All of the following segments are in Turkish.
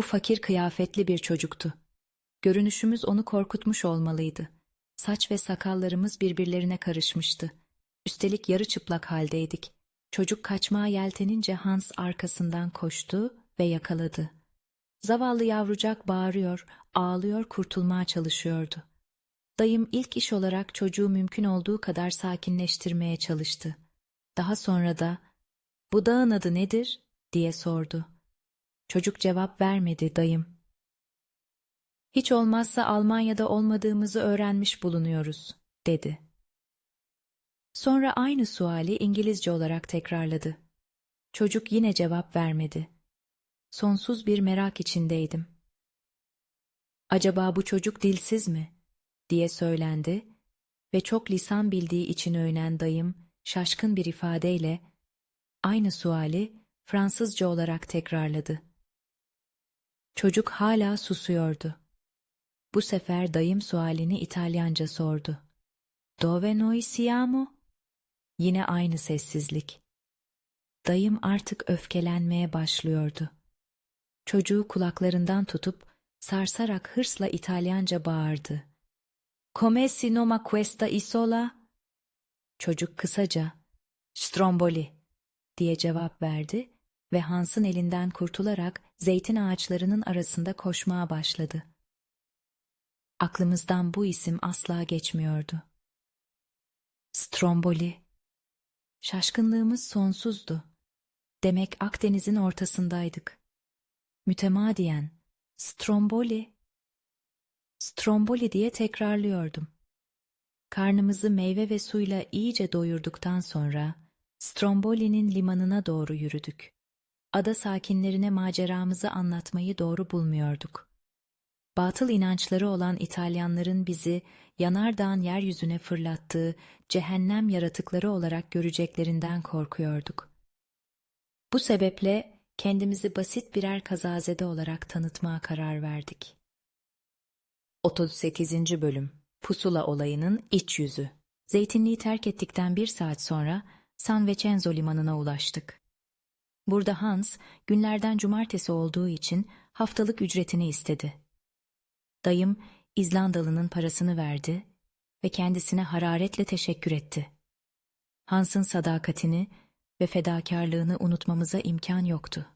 Bu fakir kıyafetli bir çocuktu. Görünüşümüz onu korkutmuş olmalıydı. Saç ve sakallarımız birbirlerine karışmıştı. Üstelik yarı çıplak haldeydik. Çocuk kaçmaya yeltenince Hans arkasından koştu ve yakaladı. Zavallı yavrucak bağırıyor, ağlıyor, kurtulmaya çalışıyordu. Dayım ilk iş olarak çocuğu mümkün olduğu kadar sakinleştirmeye çalıştı. Daha sonra da "Bu dağın adı nedir?" diye sordu. Çocuk cevap vermedi dayım. Hiç olmazsa Almanya'da olmadığımızı öğrenmiş bulunuyoruz, dedi. Sonra aynı suali İngilizce olarak tekrarladı. Çocuk yine cevap vermedi. Sonsuz bir merak içindeydim. Acaba bu çocuk dilsiz mi? diye söylendi ve çok lisan bildiği için övünen dayım şaşkın bir ifadeyle aynı suali Fransızca olarak tekrarladı. Çocuk hala susuyordu. Bu sefer dayım sualini İtalyanca sordu. Dove noi siamo? Yine aynı sessizlik. Dayım artık öfkelenmeye başlıyordu. Çocuğu kulaklarından tutup sarsarak hırsla İtalyanca bağırdı. Come si noma questa isola? Çocuk kısaca Stromboli diye cevap verdi ve Hans'ın elinden kurtularak zeytin ağaçlarının arasında koşmaya başladı. Aklımızdan bu isim asla geçmiyordu. Stromboli. Şaşkınlığımız sonsuzdu. Demek Akdeniz'in ortasındaydık. Mütemadiyen Stromboli. Stromboli diye tekrarlıyordum. Karnımızı meyve ve suyla iyice doyurduktan sonra Stromboli'nin limanına doğru yürüdük. Ada sakinlerine maceramızı anlatmayı doğru bulmuyorduk. Batıl inançları olan İtalyanların bizi yanardağın yeryüzüne fırlattığı cehennem yaratıkları olarak göreceklerinden korkuyorduk. Bu sebeple kendimizi basit birer kazazede olarak tanıtmaya karar verdik. 38. Bölüm Pusula olayının iç yüzü Zeytinliği terk ettikten bir saat sonra San Vincenzo limanına ulaştık. Burada Hans, günlerden cumartesi olduğu için haftalık ücretini istedi. Dayım, İzlandalı'nın parasını verdi ve kendisine hararetle teşekkür etti. Hans'ın sadakatini ve fedakarlığını unutmamıza imkan yoktu.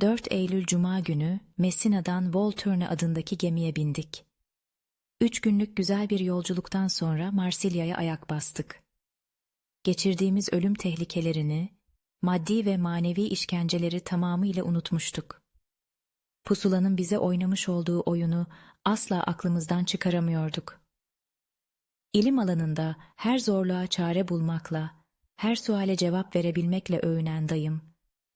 4 Eylül Cuma günü Messina'dan Volturne adındaki gemiye bindik. Üç günlük güzel bir yolculuktan sonra Marsilya'ya ayak bastık. Geçirdiğimiz ölüm tehlikelerini, maddi ve manevi işkenceleri tamamıyla unutmuştuk. Pusulanın bize oynamış olduğu oyunu asla aklımızdan çıkaramıyorduk. İlim alanında her zorluğa çare bulmakla, her suale cevap verebilmekle övünen dayım,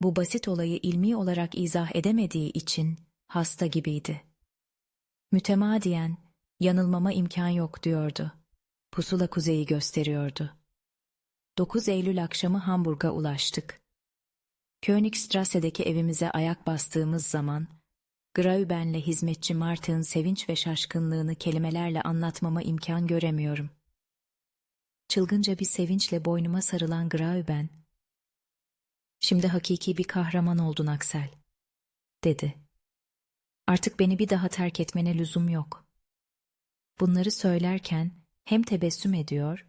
bu basit olayı ilmi olarak izah edemediği için hasta gibiydi. Mütemadiyen, yanılmama imkan yok diyordu. Pusula kuzeyi gösteriyordu. 9 Eylül akşamı Hamburg'a ulaştık. Königstrasse'deki evimize ayak bastığımız zaman, Grauben'le hizmetçi Mart'ın sevinç ve şaşkınlığını kelimelerle anlatmama imkan göremiyorum. Çılgınca bir sevinçle boynuma sarılan Grauben, ''Şimdi hakiki bir kahraman oldun Aksel.'' dedi. ''Artık beni bir daha terk etmene lüzum yok.'' Bunları söylerken hem tebessüm ediyor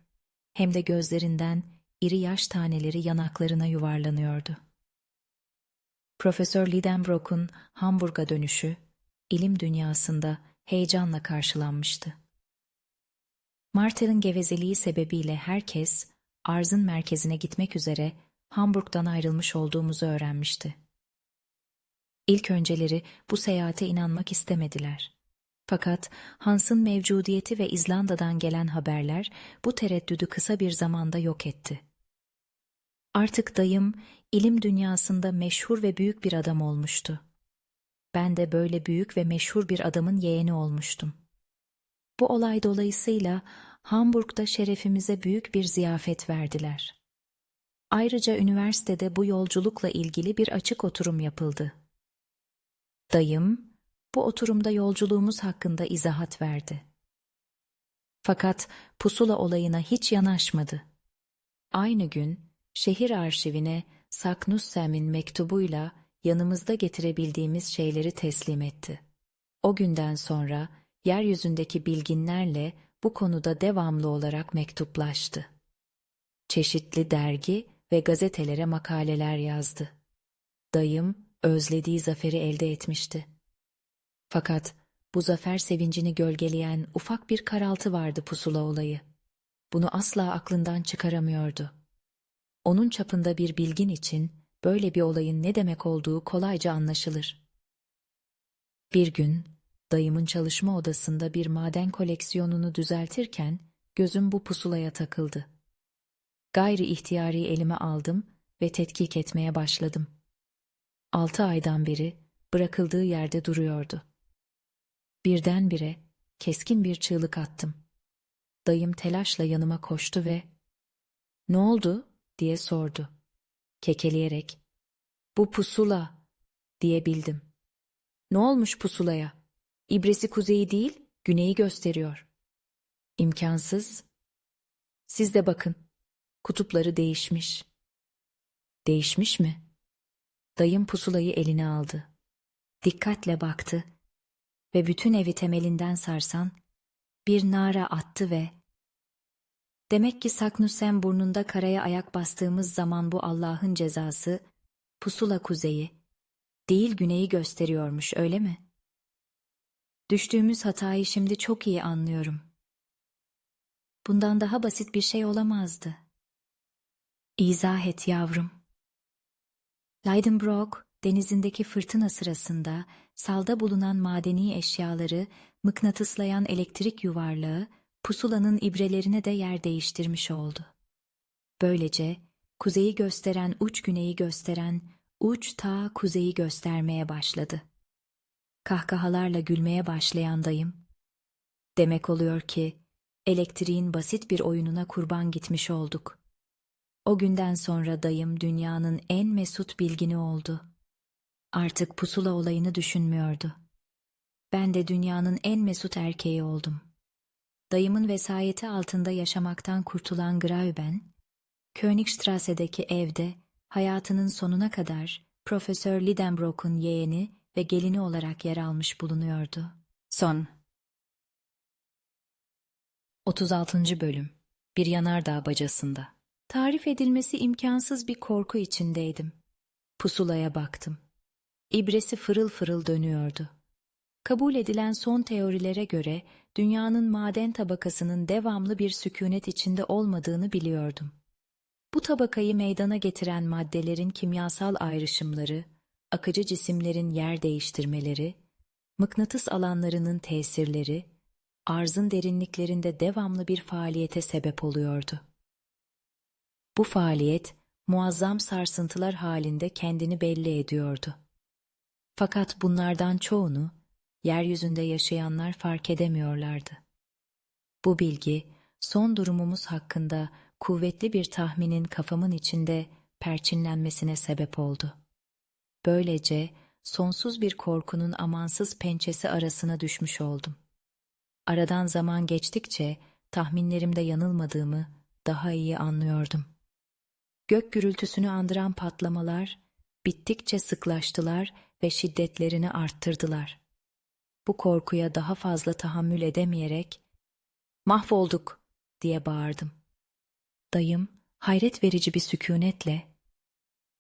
hem de gözlerinden iri yaş taneleri yanaklarına yuvarlanıyordu. Profesör Lidenbrock'un Hamburg'a dönüşü ilim dünyasında heyecanla karşılanmıştı. Martel'in gevezeliği sebebiyle herkes arzın merkezine gitmek üzere Hamburg'dan ayrılmış olduğumuzu öğrenmişti. İlk önceleri bu seyahate inanmak istemediler. Fakat Hans'ın mevcudiyeti ve İzlanda'dan gelen haberler bu tereddüdü kısa bir zamanda yok etti. Artık dayım ilim dünyasında meşhur ve büyük bir adam olmuştu. Ben de böyle büyük ve meşhur bir adamın yeğeni olmuştum. Bu olay dolayısıyla Hamburg'da şerefimize büyük bir ziyafet verdiler. Ayrıca üniversitede bu yolculukla ilgili bir açık oturum yapıldı. Dayım, bu oturumda yolculuğumuz hakkında izahat verdi. Fakat pusula olayına hiç yanaşmadı. Aynı gün şehir arşivine Saknussem'in mektubuyla yanımızda getirebildiğimiz şeyleri teslim etti. O günden sonra yeryüzündeki bilginlerle bu konuda devamlı olarak mektuplaştı. Çeşitli dergi ve gazetelere makaleler yazdı. Dayım özlediği zaferi elde etmişti. Fakat bu zafer sevincini gölgeleyen ufak bir karaltı vardı pusula olayı. Bunu asla aklından çıkaramıyordu. Onun çapında bir bilgin için böyle bir olayın ne demek olduğu kolayca anlaşılır. Bir gün dayımın çalışma odasında bir maden koleksiyonunu düzeltirken gözüm bu pusulaya takıldı. Gayri ihtiyari elime aldım ve tetkik etmeye başladım. Altı aydan beri bırakıldığı yerde duruyordu. Birdenbire keskin bir çığlık attım. Dayım telaşla yanıma koştu ve ''Ne oldu?'' Diye sordu. Kekeleyerek ''Bu pusula'' diyebildim. ''Ne olmuş pusulaya? İbresi kuzeyi değil, güneyi gösteriyor.'' İmkansız. Siz de bakın. Kutupları değişmiş. Değişmiş mi? Dayım pusulayı eline aldı. Dikkatle baktı ve bütün evi temelinden sarsan bir nara attı ve Demek ki Saknussemm burnunda karaya ayak bastığımız zaman bu Allah'ın cezası pusula kuzeyi değil güneyi gösteriyormuş öyle mi? Düştüğümüz hatayı şimdi çok iyi anlıyorum. Bundan daha basit bir şey olamazdı. İzah et yavrum. Leidenbrock denizindeki fırtına sırasında salda bulunan madeni eşyaları mıknatıslayan elektrik yuvarlağı pusulanın ibrelerine de yer değiştirmiş oldu. Böylece kuzeyi gösteren uç güneyi gösteren uç ta kuzeyi göstermeye başladı. Kahkahalarla gülmeye başlayan dayım, demek oluyor ki elektriğin basit bir oyununa kurban gitmiş olduk. O günden sonra dayım dünyanın en mesut bilgini oldu. Artık pusula olayını düşünmüyordu. Ben de dünyanın en mesut erkeği oldum. Dayımın vesayeti altında yaşamaktan kurtulan Grauben, Königstrasse'deki evde hayatının sonuna kadar Profesör Lidenbrock'un yeğeni ve gelini olarak yer almış bulunuyordu. Son 36. Bölüm Bir yanardağ bacasında Tarif edilmesi imkansız bir korku içindeydim. Pusulaya baktım. İbresi fırıl fırıl dönüyordu. Kabul edilen son teorilere göre dünyanın maden tabakasının devamlı bir sükunet içinde olmadığını biliyordum. Bu tabakayı meydana getiren maddelerin kimyasal ayrışımları, akıcı cisimlerin yer değiştirmeleri, mıknatıs alanlarının tesirleri, arzın derinliklerinde devamlı bir faaliyete sebep oluyordu. Bu faaliyet muazzam sarsıntılar halinde kendini belli ediyordu. Fakat bunlardan çoğunu yeryüzünde yaşayanlar fark edemiyorlardı. Bu bilgi son durumumuz hakkında kuvvetli bir tahminin kafamın içinde perçinlenmesine sebep oldu. Böylece sonsuz bir korkunun amansız pençesi arasına düşmüş oldum. Aradan zaman geçtikçe tahminlerimde yanılmadığımı daha iyi anlıyordum. Gök gürültüsünü andıran patlamalar bittikçe sıklaştılar ve şiddetlerini arttırdılar. Bu korkuya daha fazla tahammül edemeyerek "Mahvolduk!" diye bağırdım. Dayım hayret verici bir sükunetle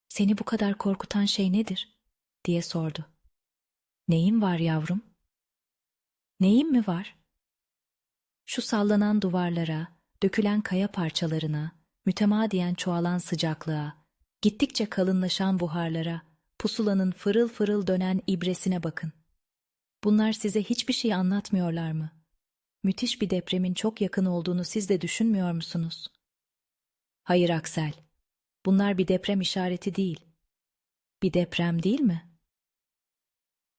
"Seni bu kadar korkutan şey nedir?" diye sordu. "Neyin var yavrum?" "Neyim mi var?" Şu sallanan duvarlara, dökülen kaya parçalarına, mütemadiyen çoğalan sıcaklığa, gittikçe kalınlaşan buharlara, pusulanın fırıl fırıl dönen ibresine bakın. Bunlar size hiçbir şey anlatmıyorlar mı? Müthiş bir depremin çok yakın olduğunu siz de düşünmüyor musunuz? Hayır Aksel, bunlar bir deprem işareti değil. Bir deprem değil mi?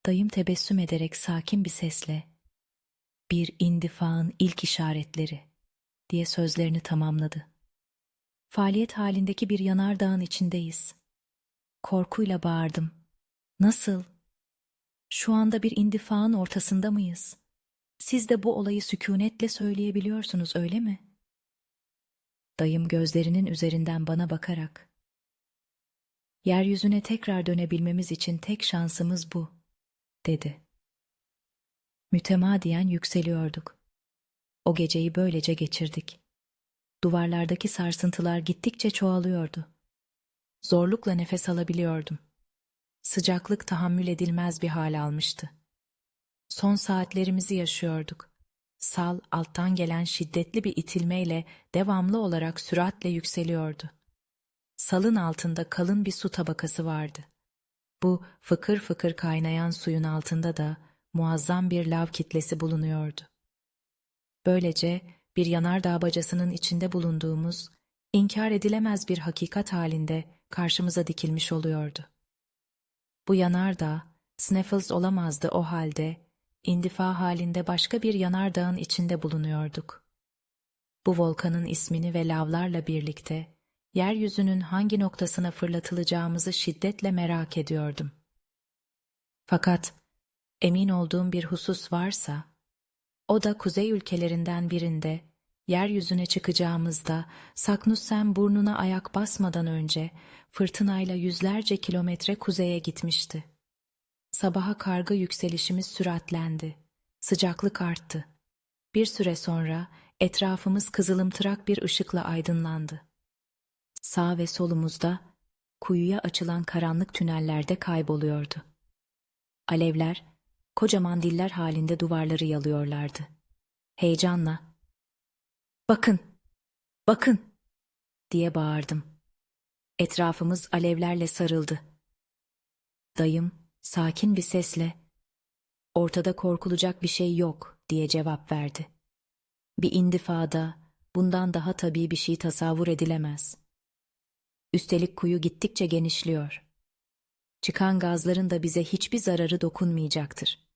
Dayım tebessüm ederek sakin bir sesle, bir indifağın ilk işaretleri diye sözlerini tamamladı. Faaliyet halindeki bir yanardağın içindeyiz. Korkuyla bağırdım. Nasıl? Şu anda bir indifağın ortasında mıyız? Siz de bu olayı sükunetle söyleyebiliyorsunuz öyle mi? Dayım gözlerinin üzerinden bana bakarak Yeryüzüne tekrar dönebilmemiz için tek şansımız bu, dedi. Mütemadiyen yükseliyorduk. O geceyi böylece geçirdik. Duvarlardaki sarsıntılar gittikçe çoğalıyordu. Zorlukla nefes alabiliyordum. Sıcaklık tahammül edilmez bir hal almıştı. Son saatlerimizi yaşıyorduk. Sal alttan gelen şiddetli bir itilmeyle devamlı olarak süratle yükseliyordu. Salın altında kalın bir su tabakası vardı. Bu fıkır fıkır kaynayan suyun altında da muazzam bir lav kitlesi bulunuyordu. Böylece bir yanardağ bacasının içinde bulunduğumuz, inkar edilemez bir hakikat halinde karşımıza dikilmiş oluyordu. Bu yanardağ, Sneffels olamazdı o halde, indifa halinde başka bir yanardağın içinde bulunuyorduk. Bu volkanın ismini ve lavlarla birlikte, yeryüzünün hangi noktasına fırlatılacağımızı şiddetle merak ediyordum. Fakat emin olduğum bir husus varsa, o da kuzey ülkelerinden birinde, yeryüzüne çıkacağımızda Saknussem burnuna ayak basmadan önce fırtınayla yüzlerce kilometre kuzeye gitmişti. Sabaha karga yükselişimiz süratlendi. Sıcaklık arttı. Bir süre sonra etrafımız kızılımtırak bir ışıkla aydınlandı. Sağ ve solumuzda kuyuya açılan karanlık tünellerde kayboluyordu. Alevler kocaman diller halinde duvarları yalıyorlardı. Heyecanla "Bakın! Bakın!" diye bağırdım. Etrafımız alevlerle sarıldı. Dayım sakin bir sesle "Ortada korkulacak bir şey yok." diye cevap verdi. Bir indifada bundan daha tabii bir şey tasavvur edilemez. Üstelik kuyu gittikçe genişliyor. Çıkan gazların da bize hiçbir zararı dokunmayacaktır.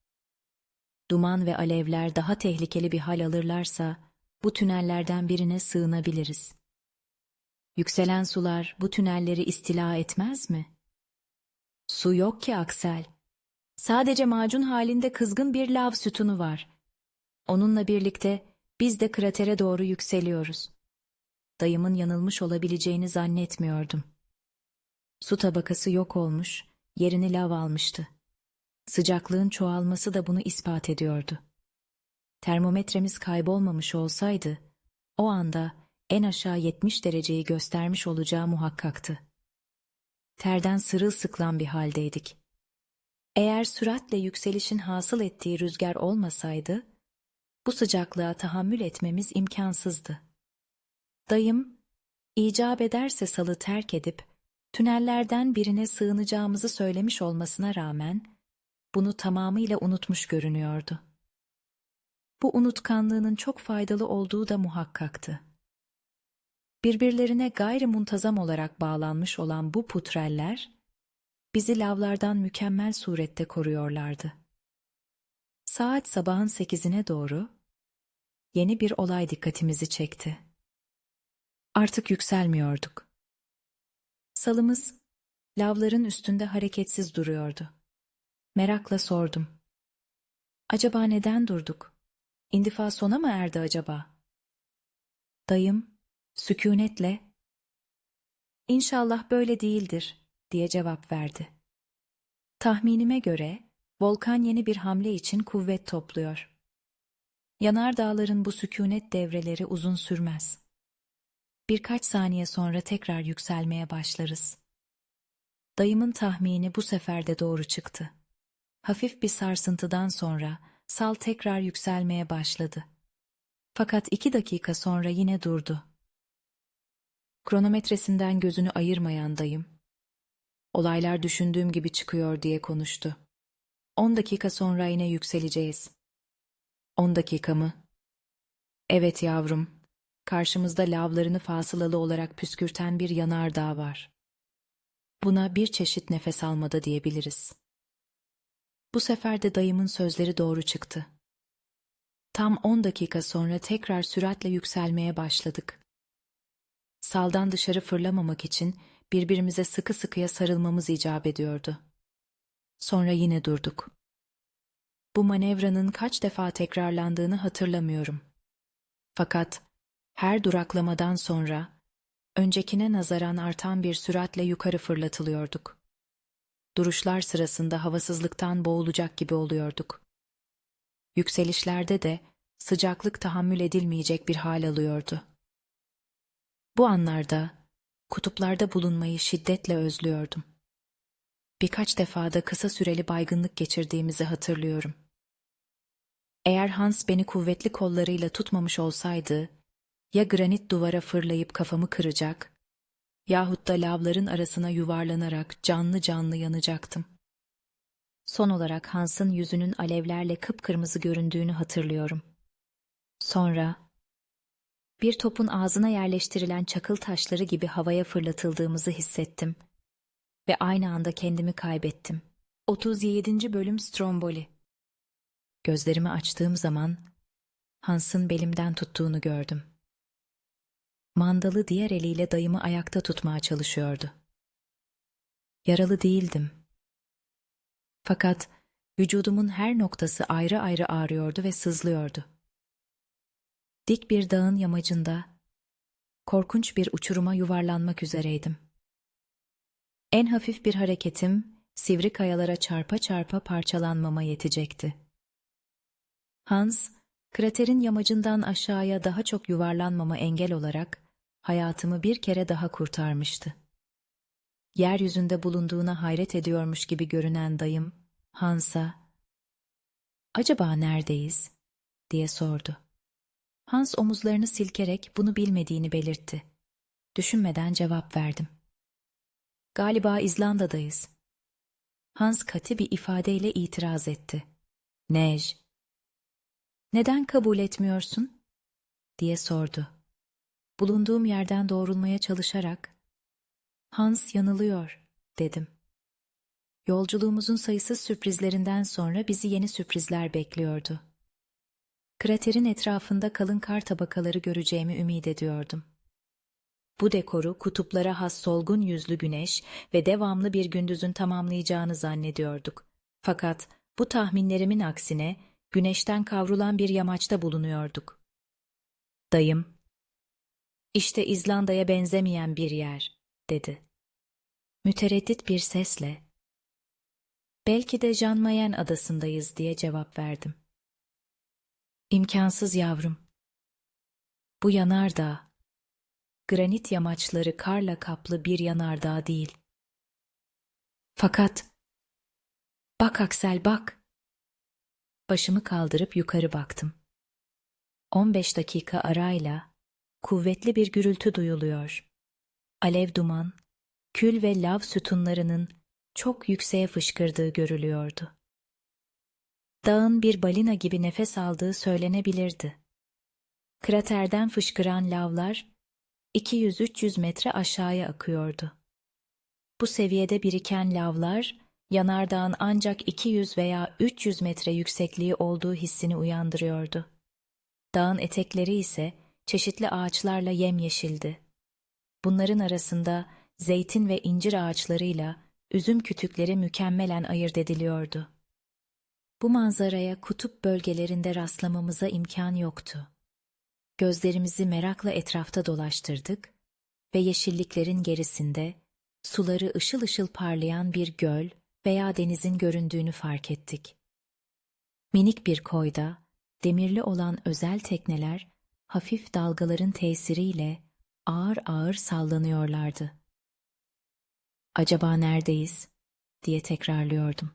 Duman ve alevler daha tehlikeli bir hal alırlarsa bu tünellerden birine sığınabiliriz. Yükselen sular bu tünelleri istila etmez mi? Su yok ki Aksel. Sadece macun halinde kızgın bir lav sütunu var. Onunla birlikte biz de kratere doğru yükseliyoruz. Dayımın yanılmış olabileceğini zannetmiyordum. Su tabakası yok olmuş, yerini lav almıştı. Sıcaklığın çoğalması da bunu ispat ediyordu. Termometremiz kaybolmamış olsaydı, o anda en aşağı 70 dereceyi göstermiş olacağı muhakkaktı. Terden sırılsıklam bir haldeydik. Eğer süratle yükselişin hasıl ettiği rüzgar olmasaydı, bu sıcaklığa tahammül etmemiz imkansızdı. Dayım, icap ederse salı terk edip, tünellerden birine sığınacağımızı söylemiş olmasına rağmen, bunu tamamıyla unutmuş görünüyordu. Bu unutkanlığının çok faydalı olduğu da muhakkaktı. Birbirlerine gayri muntazam olarak bağlanmış olan bu putreller, bizi lavlardan mükemmel surette koruyorlardı. Saat sabahın sekizine doğru, yeni bir olay dikkatimizi çekti. Artık yükselmiyorduk. Salımız, lavların üstünde hareketsiz duruyordu. Merakla sordum. Acaba neden durduk? İndifa sona mı erdi acaba? Dayım, sükunetle, İnşallah böyle değildir, diye cevap verdi. Tahminime göre, volkan yeni bir hamle için kuvvet topluyor. Yanardağların bu sükunet devreleri uzun sürmez. Birkaç saniye sonra tekrar yükselmeye başlarız. Dayımın tahmini bu sefer de doğru çıktı. Hafif bir sarsıntıdan sonra sal tekrar yükselmeye başladı. Fakat iki dakika sonra yine durdu. Kronometresinden gözünü ayırmayan dayım, olaylar düşündüğüm gibi çıkıyor diye konuştu. On dakika sonra yine yükseleceğiz. On dakika mı? Evet yavrum, karşımızda lavlarını fasılalı olarak püskürten bir yanardağ var. Buna bir çeşit nefes almada diyebiliriz. Bu sefer de dayımın sözleri doğru çıktı. Tam on dakika sonra tekrar süratle yükselmeye başladık. Saldan dışarı fırlamamak için birbirimize sıkı sıkıya sarılmamız icap ediyordu. Sonra yine durduk. Bu manevranın kaç defa tekrarlandığını hatırlamıyorum. Fakat her duraklamadan sonra öncekine nazaran artan bir süratle yukarı fırlatılıyorduk. Duruşlar sırasında havasızlıktan boğulacak gibi oluyorduk. Yükselişlerde de sıcaklık tahammül edilmeyecek bir hal alıyordu. Bu anlarda kutuplarda bulunmayı şiddetle özlüyordum. Birkaç defada kısa süreli baygınlık geçirdiğimizi hatırlıyorum. Eğer Hans beni kuvvetli kollarıyla tutmamış olsaydı, ya granit duvara fırlayıp kafamı kıracak, yahut da lavların arasına yuvarlanarak canlı canlı yanacaktım. Son olarak Hans'ın yüzünün alevlerle kıpkırmızı göründüğünü hatırlıyorum. Sonra bir topun ağzına yerleştirilen çakıl taşları gibi havaya fırlatıldığımızı hissettim ve aynı anda kendimi kaybettim. 37. bölüm Stromboli Gözlerimi açtığım zaman Hans'ın belimden tuttuğunu gördüm. Mandalı diğer eliyle dayımı ayakta tutmaya çalışıyordu. Yaralı değildim. Fakat vücudumun her noktası ayrı ayrı ağrıyordu ve sızlıyordu. Dik bir dağın yamacında korkunç bir uçuruma yuvarlanmak üzereydim. En hafif bir hareketim sivri kayalara çarpa çarpa parçalanmama yetecekti. Hans, kraterin yamacından aşağıya daha çok yuvarlanmama engel olarak hayatımı bir kere daha kurtarmıştı. Yeryüzünde bulunduğuna hayret ediyormuş gibi görünen dayım, Hans'a, ''Acaba neredeyiz?'' diye sordu. Hans omuzlarını silkerek bunu bilmediğini belirtti. Düşünmeden cevap verdim. Galiba İzlanda'dayız. Hans katı bir ifadeyle itiraz etti. Nej. Neden kabul etmiyorsun? diye sordu. Bulunduğum yerden doğrulmaya çalışarak, Hans yanılıyor, dedim. Yolculuğumuzun sayısız sürprizlerinden sonra bizi yeni sürprizler bekliyordu. Kraterin etrafında kalın kar tabakaları göreceğimi ümit ediyordum. Bu dekoru kutuplara has solgun yüzlü güneş ve devamlı bir gündüzün tamamlayacağını zannediyorduk. Fakat bu tahminlerimin aksine güneşten kavrulan bir yamaçta bulunuyorduk. Dayım, işte İzlanda'ya benzemeyen bir yer, dedi. Mütereddit bir sesle, belki de Jan adasındayız diye cevap verdim. İmkansız yavrum. Bu yanardağ, granit yamaçları karla kaplı bir yanardağ değil. Fakat, bak Aksel bak. Başımı kaldırıp yukarı baktım. 15 dakika arayla kuvvetli bir gürültü duyuluyor. Alev duman, kül ve lav sütunlarının çok yükseğe fışkırdığı görülüyordu. Dağın bir balina gibi nefes aldığı söylenebilirdi. Kraterden fışkıran lavlar 200-300 metre aşağıya akıyordu. Bu seviyede biriken lavlar, yanardağın ancak 200 veya 300 metre yüksekliği olduğu hissini uyandırıyordu. Dağın etekleri ise çeşitli ağaçlarla yemyeşildi. Bunların arasında zeytin ve incir ağaçlarıyla üzüm kütükleri mükemmelen ayırt ediliyordu. Bu manzaraya kutup bölgelerinde rastlamamıza imkan yoktu. Gözlerimizi merakla etrafta dolaştırdık ve yeşilliklerin gerisinde suları ışıl ışıl parlayan bir göl veya denizin göründüğünü fark ettik. Minik bir koyda demirli olan özel tekneler hafif dalgaların tesiriyle ağır ağır sallanıyorlardı. Acaba neredeyiz? diye tekrarlıyordum.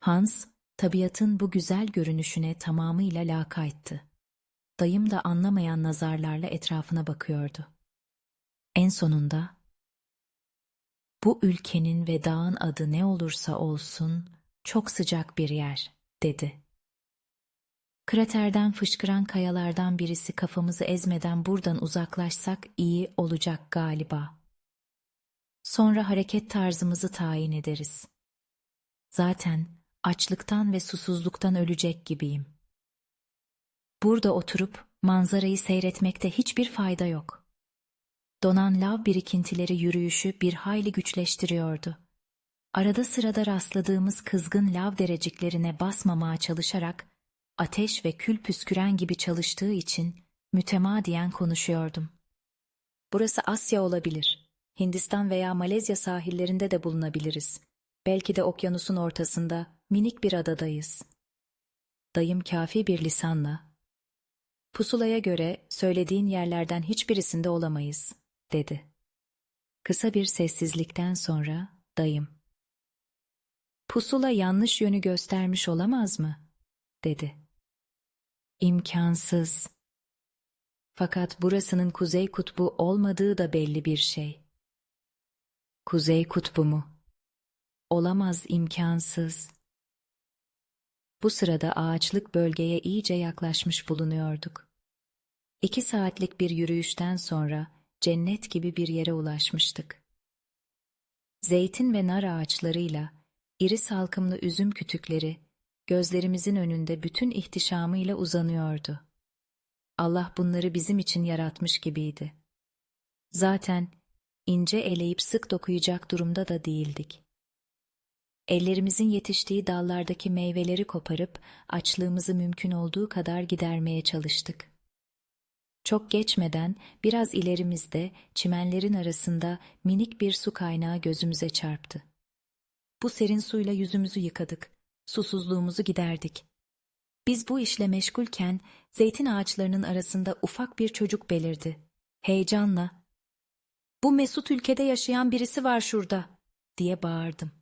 Hans, tabiatın bu güzel görünüşüne tamamıyla lakayttı. Dayım da anlamayan nazarlarla etrafına bakıyordu. En sonunda, bu ülkenin ve dağın adı ne olursa olsun çok sıcak bir yer, dedi. Kraterden fışkıran kayalardan birisi kafamızı ezmeden buradan uzaklaşsak iyi olacak galiba. Sonra hareket tarzımızı tayin ederiz. Zaten açlıktan ve susuzluktan ölecek gibiyim. Burada oturup manzarayı seyretmekte hiçbir fayda yok. Donan lav birikintileri yürüyüşü bir hayli güçleştiriyordu. Arada sırada rastladığımız kızgın lav dereciklerine basmamaya çalışarak ateş ve kül püsküren gibi çalıştığı için mütemadiyen konuşuyordum. Burası Asya olabilir. Hindistan veya Malezya sahillerinde de bulunabiliriz. Belki de okyanusun ortasında minik bir adadayız. Dayım kafi bir lisanla, pusulaya göre söylediğin yerlerden hiçbirisinde olamayız, dedi. Kısa bir sessizlikten sonra dayım, pusula yanlış yönü göstermiş olamaz mı? dedi. İmkansız. Fakat burasının kuzey kutbu olmadığı da belli bir şey. Kuzey kutbu mu? Olamaz imkansız. Bu sırada ağaçlık bölgeye iyice yaklaşmış bulunuyorduk. İki saatlik bir yürüyüşten sonra cennet gibi bir yere ulaşmıştık. Zeytin ve nar ağaçlarıyla, iri salkımlı üzüm kütükleri, gözlerimizin önünde bütün ihtişamıyla uzanıyordu. Allah bunları bizim için yaratmış gibiydi. Zaten ince eleyip sık dokuyacak durumda da değildik. Ellerimizin yetiştiği dallardaki meyveleri koparıp açlığımızı mümkün olduğu kadar gidermeye çalıştık. Çok geçmeden biraz ilerimizde çimenlerin arasında minik bir su kaynağı gözümüze çarptı. Bu serin suyla yüzümüzü yıkadık, susuzluğumuzu giderdik. Biz bu işle meşgulken zeytin ağaçlarının arasında ufak bir çocuk belirdi. Heyecanla, ''Bu mesut ülkede yaşayan birisi var şurada.'' diye bağırdım.